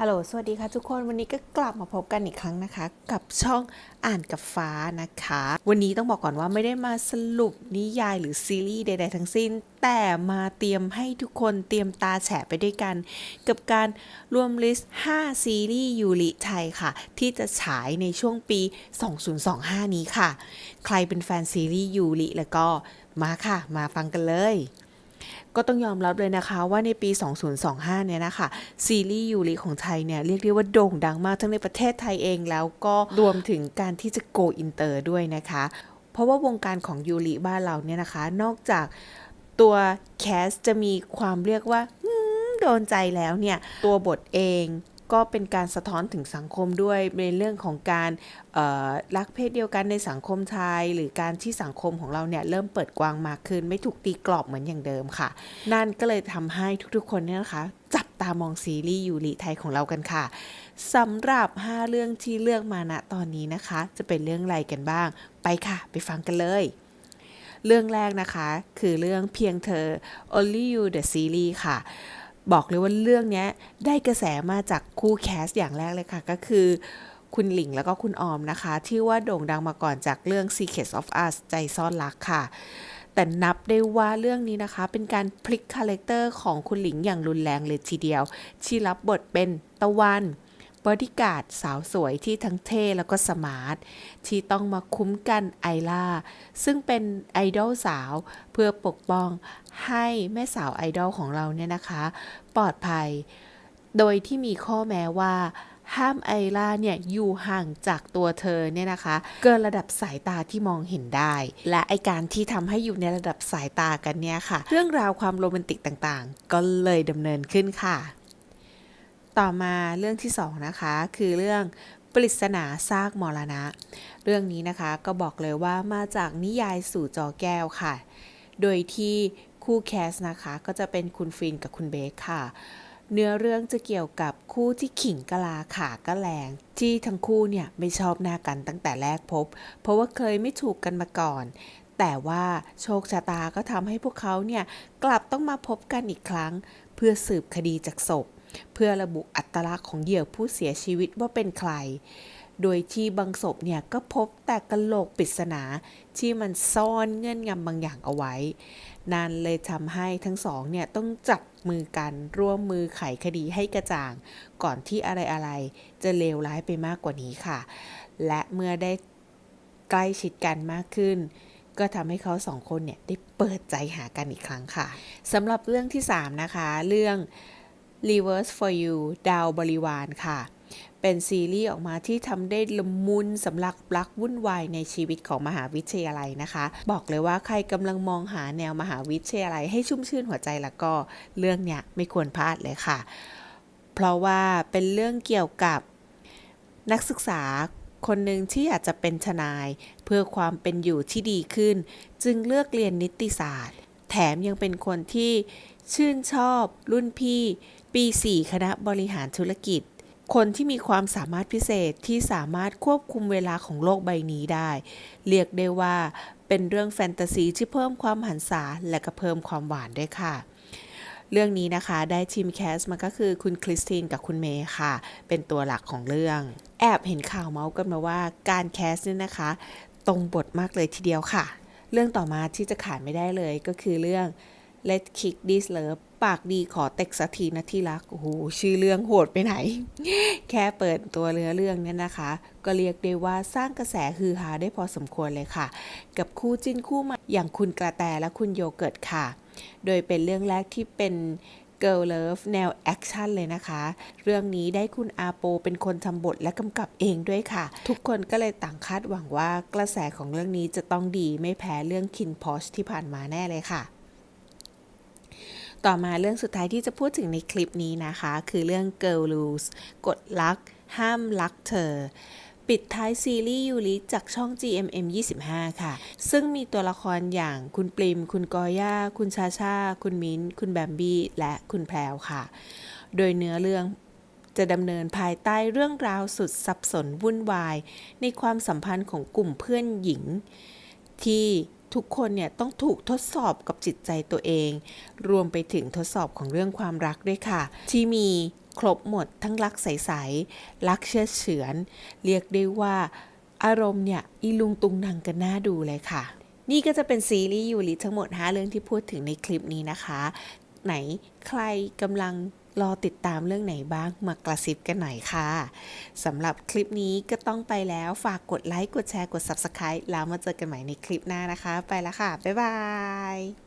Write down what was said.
ฮัลโหล สวัสดีค่ะทุกคน วันนี้ก็กลับมาพบกันอีกครั้งนะคะ กับช่องอ่านกับฟ้านะคะ วันนี้ต้องบอกก่อนว่าไม่ได้มาสรุปนิยายหรือซีรีส์ใด ๆ ทั้งสิ้น แต่มาเตรียมให้ทุกคนเตรียมตาแฉะไปด้วยกัน กับการรวมลิสต์ 5 ซีรีส์ยูริไทยค่ะ ที่จะฉายในช่วงปี 2025 นี้ค่ะ ใครเป็นแฟนซีรีส์ยูริแล้วก็มาค่ะ มาฟังกันเลย ก็ต้องยอมรับเลยนะคะว่าในปี 2025 เนี่ยนะคะซีรีส์ยูริของไทยเนี่ยเรียกได้ว่าโด่งดังมากทั้งในประเทศไทยเองแล้วก็รวมถึงการที่จะโกอินเตอร์ด้วยนะคะ เพราะว่าวงการของยูริบ้านเราเนี่ยนะคะ นอกจากตัวแคสจะมีความเรียกว่าโดนใจแล้วเนี่ย ตัวบทเอง ก็เป็นการสะท้อนถึงสังคมด้วยในเรื่องของการรักเพศเดียวกันในสังคมไทย หรือการที่สังคมของเราเนี่ยเริ่มเปิดกว้างมากขึ้น ไม่ถูกตีกรอบเหมือนอย่างเดิมค่ะ นั่นก็เลยทำให้ทุกๆคนเนี่ยนะคะ จับตามองซีรีส์ยูริไทยของเรากันค่ะสำหรับ 5 เรื่องที่เลือกมาณตอนนี้นะคะ จะเป็นเรื่องอะไรกันบ้าง ไปค่ะ ไปฟังกันเลยเรื่องแรกนะคะ คือเรื่องเพียงเธอ Only You the Series ค่ะ บอกเลยว่าเรื่องนี้ได้กระแสมาจากคู่แคสอย่างแรกเลยค่ะ ก็คือคุณหลิงแล้วก็คุณออมนะคะ ที่ว่าโด่งดังมาก่อนจากเรื่อง Secrets of Us ใจซ่อนรักค่ะ แต่นับได้ว่าเรื่องนี้นะคะ เป็นการพลิกคาแรคเตอร์ของคุณหลิงอย่างรุนแรงเลยทีเดียว ที่รับบทเป็นตะวัน บอดี้การ์ดสาวสวยที่ทั้งเท่แล้วก็สมาร์ท ที่ต้องมาคุ้มกันไอล่า ซึ่งเป็นไอดอลสาวเพื่อปกป้องให้แม่สาวไอดอลของเราเนี่ยนะคะ ปลอดภัย โดยที่มีข้อแม้ว่าห้ามไอล่าเนี่ยอยู่ห่างจากตัวเธอเนี่ยนะคะ เกินระดับสายตาที่มองเห็นได้ และไอการที่ทำให้อยู่ในระดับสายตากันเนี่ยค่ะ เรื่องราวความโรแมนติกต่างๆ ก็เลยดำเนินขึ้นค่ะ ต่อมาเรื่องที่สองนะคะคือเรื่องปริศนาซากมรณะ เรื่องนี้นะคะก็บอกเลยว่ามาจากนิยายสู่จอแก้วค่ะ โดยที่คู่แคสนะคะก็จะเป็นคุณฟินกับคุณเบคค่ะ เนื้อเรื่องจะเกี่ยวกับคู่ที่ขิงกะลาขาก็แรงที่ทั้งคู่เนี่ยไม่ชอบหน้ากันตั้งแต่แรกพบ เพราะว่าเคยไม่ถูกกันมาก่อน แต่ว่าโชคชะตาก็ทำให้พวกเขาเนี่ยกลับต้องมาพบกันอีกครั้ง เพื่อสืบคดีจากศพ เพื่อระบุอัตลักษณ์ของเหยื่อผู้เสียชีวิตว่าเป็นใคร โดยที่บางศพเนี่ยก็พบแต่กระโหลกปริศนาที่มันซ่อนเงื่อนงำบางอย่างเอาไว้นั่นเลยทำให้ทั้งสองเนี่ยต้องจับมือกันร่วมมือไขคดีให้กระจ่าง ก่อนที่อะไรๆจะเลวร้ายไปมากกว่านี้ค่ะ และเมื่อได้ใกล้ชิดกันมากขึ้น ก็ทำให้เขาสองคนเนี่ยได้เปิดใจหากันอีกครั้งค่ะสำหรับเรื่องที่ 3 นะคะ เรื่อง Reverse for You ดาวบริวารค่ะ เป็นซีรีส์ออกมาที่ทำได้ละมุนสำหรับรักวุ่นวายในชีวิตของมหาวิทยาลัยนะคะ บอกเลยว่าใครกำลังมองหาแนวมหาวิทยาลัยให้ชุ่มชื่นหัวใจแล้วก็เรื่องเนี้ยไม่ควรพลาดเลยค่ะ เพราะว่าเป็นเรื่องเกี่ยวกับนักศึกษาคนหนึ่งที่อยากจะเป็นทนาย เพื่อความเป็นอยู่ที่ดีขึ้น จึงเลือกเรียนนิติศาสตร์ แถมยังเป็นคนที่ชื่นชอบรุ่นพี่ ปี 4 คณะบริหารธุรกิจ คนที่มีความสามารถพิเศษที่สามารถควบคุมเวลาของโลกใบนี้ได้ เรียกได้ว่าเป็นเรื่องแฟนตาซีที่เพิ่มความหันษาและก็เพิ่มความหวานด้วยค่ะเรื่องนี้นะคะได้ทีมแคสมาก็คือคุณคริสตินกับคุณเมย์ค่ะ เป็นตัวหลักของเรื่อง แอบเห็นข่าวเมาส์กันมาว่าการแคสเนี่ยนะคะ ตรงบทมากเลยทีเดียวค่ะ เรื่องต่อมาที่จะขาดไม่ได้เลยก็คือเรื่อง Let Kick This Love ปากดีขอเต็กสักทีนะที่รัก โอ้โห ชื่อเรื่องโหดไปไหน แค่เปิดตัวเรือเรื่องเนี่ยนะคะ ก็เรียกได้ว่าสร้างกระแสฮือฮาได้พอสมควรเลยค่ะ กับคู่จิ้นคู่ใหมาอย่างคุณกระแตและคุณโยเกิร์ตค่ะ โดยเป็นเรื่องแรกที่เป็น Girl Love แนวแอคชั่นเลยนะคะ เรื่องนี้ได้คุณอาโปเป็นคนทำบทและกำกับเองด้วยค่ะ ทุกคนก็เลยต่างคาดหวังว่ากระแสของเรื่องนี้จะต้องดีไม่แพ้เรื่องคินพอชที่ผ่านมาแน่เลยค่ะ ต่อมาเรื่องสุดท้ายที่จะพูดถึงในคลิปนี้นะคะ คือเรื่อง Girl Rules กฎลัก ห้ามรักเธอ ปิดท้ายซีรีส์ยูริจากช่อง GMM 25 ค่ะ ซึ่งมีตัวละครอย่างคุณปริม คุณกอย่า คุณชาชา คุณมิ้น คุณแบมบี้ และคุณแพรวค่ะ โดยเนื้อเรื่องจะดำเนินภายใต้เรื่องราวสุดสับสนวุ่นวาย ในความสัมพันธ์ของกลุ่มเพื่อนหญิง ที่ ทุกคนเนี่ยต้องถูกทดสอบกับจิตใจตัวเอง รวมไปถึงทดสอบของเรื่องความรักด้วยค่ะ ที่มีครบหมดทั้งรักใสๆรักเชื่อเฉือน เรียกได้ว่า อารมณ์เนี่ยอีลุงตุงนังกันน่าดูเลยค่ะ นี่ก็จะเป็นซีรีส์ยูริทั้งหมด 5 เรื่องที่พูดถึงในคลิปนี้นะคะ ไหนใครกำลัง รอติดตามเรื่องไหนบ้างมากระซิบกันหน่อยค่ะสำหรับคลิปนี้ก็ต้องไปแล้วฝากกดไลค์กดแชร์กด Subscribe แล้วมาเจอกันใหม่ในคลิปหน้านะคะ ไปแล้วค่ะ บ๊ายบาย